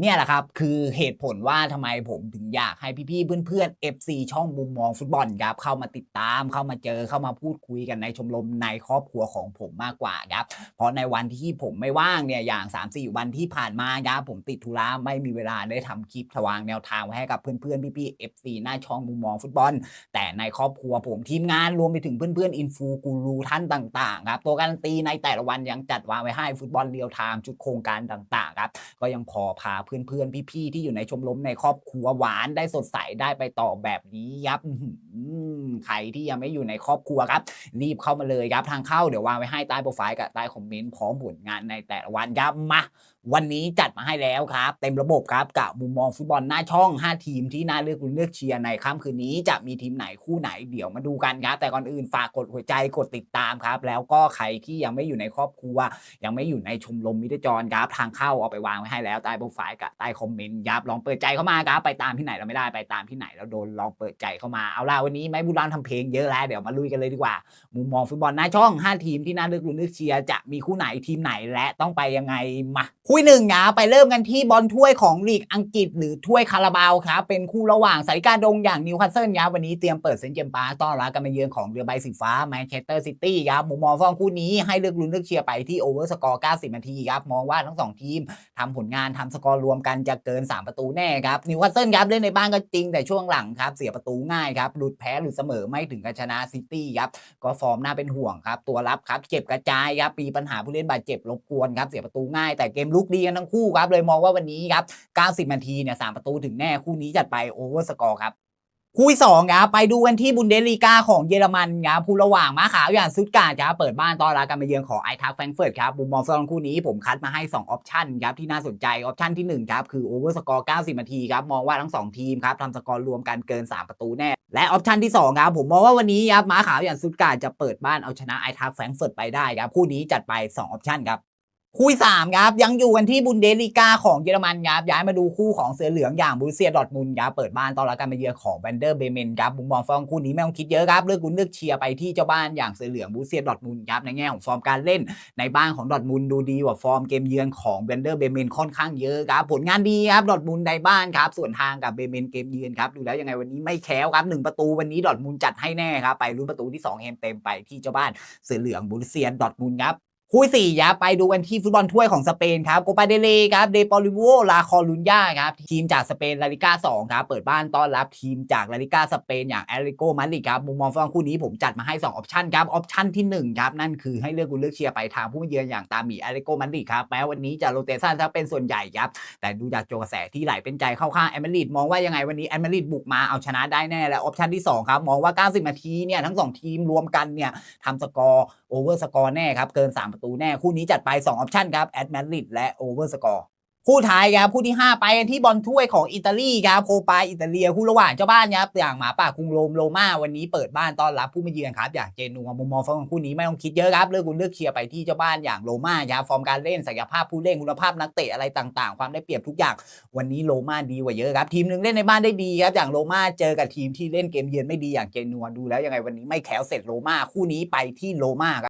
เนี่ยแหละครับคือเหตุผลว่าทำไมผมถึงอยากให้พี่ๆเพื่อนๆ FC ช่องมุมมองฟุตบอลครับเข้ามาติดตามเข้ามาเจอเข้ามาพูดคุยกันในชมรมในครอบครัวของผมมากกว่าครับเพราะในวันที่ผมไม่ว่างเนี่ยอย่าง 3-4 วันที่ผ่านมาครับผมติดธุระไม่มีเวลาได้ทำคลิปทวางแนวทางไว้ให้กับเพื่อนๆพี่ๆ FC หน้าช่องมุมมองฟุตบอล แต่ในครอบครัวผมทีมงานรวมไปถึงเพื่อนๆอินฟูกูรูท่านต่างๆครับตัวการันตีในแต่ละวันยังจัดวางไว้ให้ฟุตบอลเรียลไทม์จุดโครงการต่าง ๆครับ ก็ยังพอพาเพื่อนๆ พี่ๆ ที่อยู่ในชมรมในครอบครัวหวานได้สดใสได้ไปต่อแบบนี้ครับใครที่ยังไม่อยู่ในครอบครัวครับ รีบเข้ามาเลยครับทางเข้าเดี๋ยววางไว้ให้ใต้โปรไฟล์กับใต้คอมเมนต์พร้อมผลงานในแต่ละวันครับมาวันนี้จัดมาให้แล้วครับ เต็มระบบครับกับมุมมองฟุตบอลหน้าช่อง 5 ทีมที่น่าเลือกลุ้นเลือกเชียร์ในค่ำคืนนี้จะมีทีมไหนคู่ไหนเดี๋ยวมาดูกันครับ แต่ก่อนอื่นฝากกดหัวใจกดติดตามครับ แล้วก็ใครที่ยังไม่อยู่ในครอบครัว ยังไม่อยู่ในชมรมมิตรจรครับทางเข้าเอาไปวางไว้ให้แล้วใต้โปรไฟล์กับใต้คอมเมนต์ครับลองเปิดใจเข้ามาครับไปตามที่ไหนเราไม่ได้ไปตามที่ไหนเราโดนลองเปิดใจเข้ามาเอาล่ะวันนี้ไม่บุรามทำเพลงเยอะแล้วเดี๋ยวมาลุยกันเลยดีกว่า มุมมองฟุตบอลหน้าช่อง 5 ทีมที่น่าเลือกลุ้นเลือกเชียร์จะมีคู่ไหนทีมไหนและต้องไปยังไงมาคุยหนึ่งนะไปเริ่มกันที่บอลถ้วยของลีกอังกฤษ หรือถ้วยคาราบาวครับเป็นคู่ระหว่างสายการดงอย่างนิวคาสเซิลครับวันนี้เตรียมเปิดเซนต์เจมปาต้อนรับการมาเยือนของเรือใบสีฟ้าแมนเชสเตอร์ซิตี้ครับมุมมองฟองคู่นี้ให้เลือกลุ้นเลือกเชียร์ไปที่โอเวอร์สกอร์90นาทีครับมองว่าทั้งสองทีมทำผลงานทำสกอร์รวมกันจะเกิน 3 ประตูแน่ครับนิวคาสเซิลครับเล่นในบ้านก็จริงแต่ช่วงหลังครับเสียประตูง่ายครับหลุดแพ้หลุดเสมอไม่ถึงกับชนะซิตี้ครับก็ฟอร์มน่าเป็นห่วงครับตัวรับครับเจ็บกระจายครับมีปัญหาผู้เล่นบาดเจ็บรบกวนครับเสียประตูง่ายแต่เกมลุกดีกันทั้งคู่ครับเลยมองว่าวันนี้ครับ90นาทีเนี่ยสามประตูถึงแน่คู่นี้จัดไปโอเวอร์สกอร์ครับ คู่ที่สองครับไปดูกันที่บุนเดสลีกาของเยอรมันครับคู่ระหว่างม้าขาวอย่างซุดการ์ดครับเปิดบ้านต้อนรับการมาเยือนของไอทักแฟรงเฟิร์ตครับมุมมองสำหรับคู่นี้ผมคัดมาให้ 2 ออปชันครับที่น่าสนใจ ออปชันที่ 1 ครับคือโอเวอร์สกอร์90 นาทีครับมองว่าทั้ง 2 ทีมครับทำสกอร์รวมกันเกิน 3 ประตูแน่ และออปชันที่ 2 ครับผมมองว่าวันนี้ครับม้าขาวอย่างซุดการ์ดจะเปิดบ้านเอาชนะไอทักแฟรงเฟิร์ตไปได้ครับคู่นี้จัดไป 2 ออปชันครับ คู่สามครับ ยังอยู่กันที่บุนเดสลีกาของเยอรมันครับย้ายมาดูคู่ของเสือเหลืองอย่างบรูเซียดอทมุนครับเปิดบ้านต้อนรับการมาเยือนของแวนเดอร์เบเมนครับมุมมองฟอร์มคู่นี้ไม่ต้องคิดเยอะครับเลือกลุ้นเลือกเชียร์ไปที่เจ้าบ้านอย่างเสือเหลืองบรูเซียดอทมุนครับในแง่ของฟอร์มการเล่น ในบ้านของดอทมุนดูดีกว่าฟอร์มเกมเยือนของแวนเดอร์เบเมนค่อนข้างเยอะครับผลงานดีครับดอทมุนในบ้านครับส่วนทางกับเบเมนเกมเยือนครับดูแล้วยังไงวันนี้ไม่แค้วครับหนึ่งประตูวันนี้ดอทมุนจัดให้แน่ครับไปลุ้นประตูที่สองเฮมเต็มไปที่เจ้าบ้านเสือเหลืองบูเซียดอทมุนครับ คู่สี่ยับไปดูกันที่ฟุตบอลถ้วยของสเปนครับโกปาเดเลครับเดปอลิโวลาคอลุนยาครับทีมจากสเปนลาลิก้า2ครับเปิดบ้านต้อนรับทีมจากลาลิก้าสเปนอย่างแอริโกมาดริครับมุมมองฟังคู่นี้ผมจัดมาให้ 2 ออปชันครับออปชันที่1ครับนั่นคือให้เลือกคุณเลือกเชียร์ไปทางผู้เยือนอย่างตาหมีแอริโกมาดริครับแม้วันนี้จะโรเตชันซะเป็นส่วนใหญ่ครับแต่ดูจากโจกระแสที่ไหลเป็นใจเข้าข้างแอมเบริดมองว่ายังไงวันนี้แอมเบริดบุกมาเอาชนะได้แน่และออปชันที่สองครับมองว่า 90นาทีเนี่ยทั้งสองทีมรวมกันเนี่ยทำสกอร์โอเวอร์สกอร์แน่ครับเกิน3ประตูแน่ คู่นี้จัดไป2ออปชันครับแอดแมดริดและโอเวอร์สกอร์คู่ท้ายครับคู่ที่ 5 ไปกันที่บอลถ้วยของอิตาลีครับโคปาอิตาเลียคู่ระหว่างเจ้าบ้านครับอย่างหมาป่ากรุงโรมโรม่าวันนี้เปิดบ้านต้อนรับผู้มาเยือนครับอย่างเจนัวมุมมองของคู่นี้ไม่ต้องคิดเยอะครับเลือกคุณเลือกเชียร์ไปที่เจ้าบ้านอย่างโรม่าครับฟอร์มการเล่นศักยภาพผู้เล่นคุณภาพนักเตะอะไรต่างๆ ความได้เปรียบทุกอย่าง วันนี้โรม่าดีกว่าเยอะครับทีมหนึ่งเล่นในบ้านได้ดีครับอย่างโรม่าเจอกับทีมที่เล่นเกมเยือนไม่ดีอย่างเจนัวดูแล้วยังไงวันนี้ไม่แข็วเสร็จโรม่าคู่นี้ไปที่โรม่าครับ